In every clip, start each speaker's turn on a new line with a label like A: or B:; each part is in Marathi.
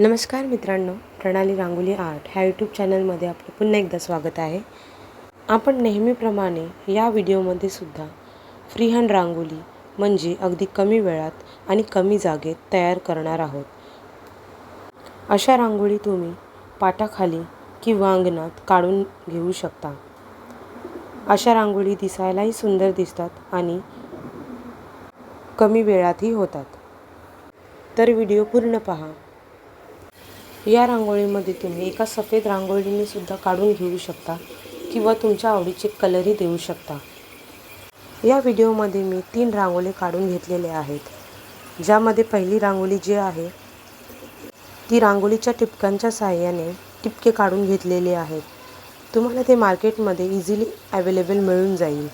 A: नमस्कार मित्रांनो प्रणाली रांगोली आर्ट ह्या यूट्यूब चॅनलमध्ये आपलं पुन्हा एकदा स्वागत आहे. आपण नेहमीप्रमाणे या व्हिडिओमध्ये सुद्धा फ्रीहँड रांगोली म्हणजे अगदी कमी वेळात आणि कमी जागेत तयार करणार आहोत. अशा रांगोळी तुम्ही पाटाखाली किंवा अंगणात काढून घेऊ शकता. अशा रांगोळी दिसायलाही सुंदर दिसतात आणि कमी वेळातही होतात. तर व्हिडिओ पूर्ण पहा. या रांगोळीमध्ये तुम्ही एका सफेद रांगोळीने सुद्धा काढून घेऊ शकता किंवा तुमच्या आवडीचे कलरही देऊ शकता. या व्हिडिओमध्ये मी तीन रांगोळी काढून घेतलेल्या आहेत. ज्यामध्ये पहिली रांगोळी जी आहे ती रांगोळीच्या टिपक्यांच्या सहाय्याने टिपके काढून घेतलेले आहेत तुम्हाला ते मार्केटमध्ये इझिली अवेलेबल मिळून जाईल.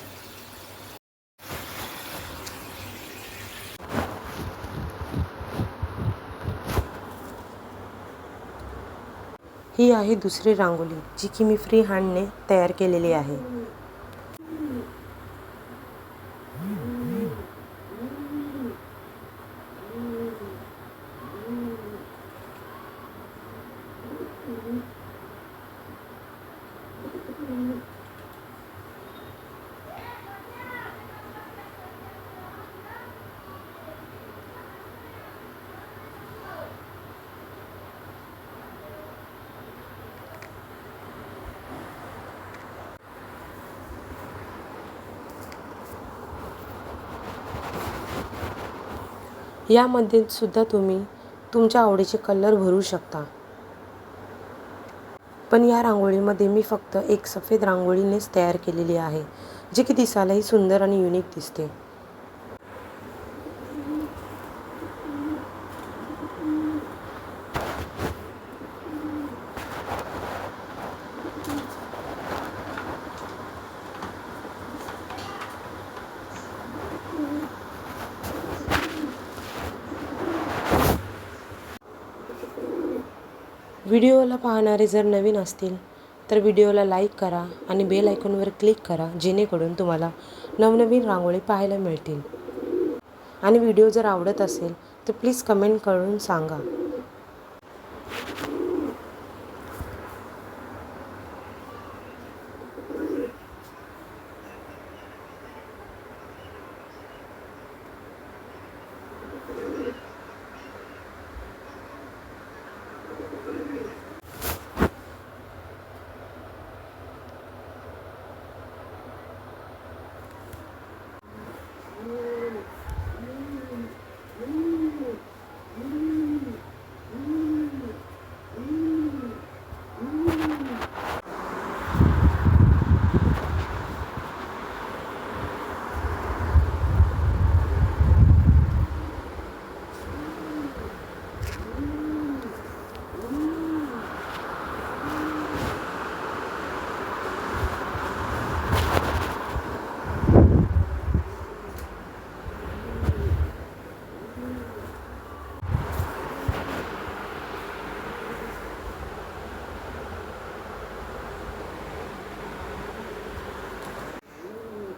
A: ही आहे दुसरी रांगोळी जी की मी फ्री हँडने तयार केलेली आहे. यामध्ये सुद्धा तुम्ही तुमच्या आवडीचे कलर भरू शकता. पण या रांगोळीमध्ये मी फक्त एक सफेद रांगोळीनेच तयार केलेली आहे जी की दिसायलाही सुंदर आणि युनिक दिसते. व्हिडिओला पाहणारे जर नवीन असतील तर व्हिडिओला लाईक करा आणि बेल आयकॉनवर क्लिक करा जेणेकरून तुम्हाला नवनवीन रांगोळी पाहायला मिळतील. आणि व्हिडिओ जर आवडत असेल तर प्लीज कमेंट करून सांगा.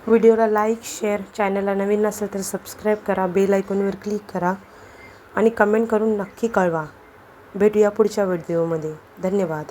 A: व्हिडिओला लाईक शेअर चॅनलला नवीन नसेल तर सबस्क्राईब करा बेल आयकॉनवर क्लिक करा आणि कमेंट करून नक्की कळवा. भेटूया पुढच्या व्हिडिओमध्ये. धन्यवाद.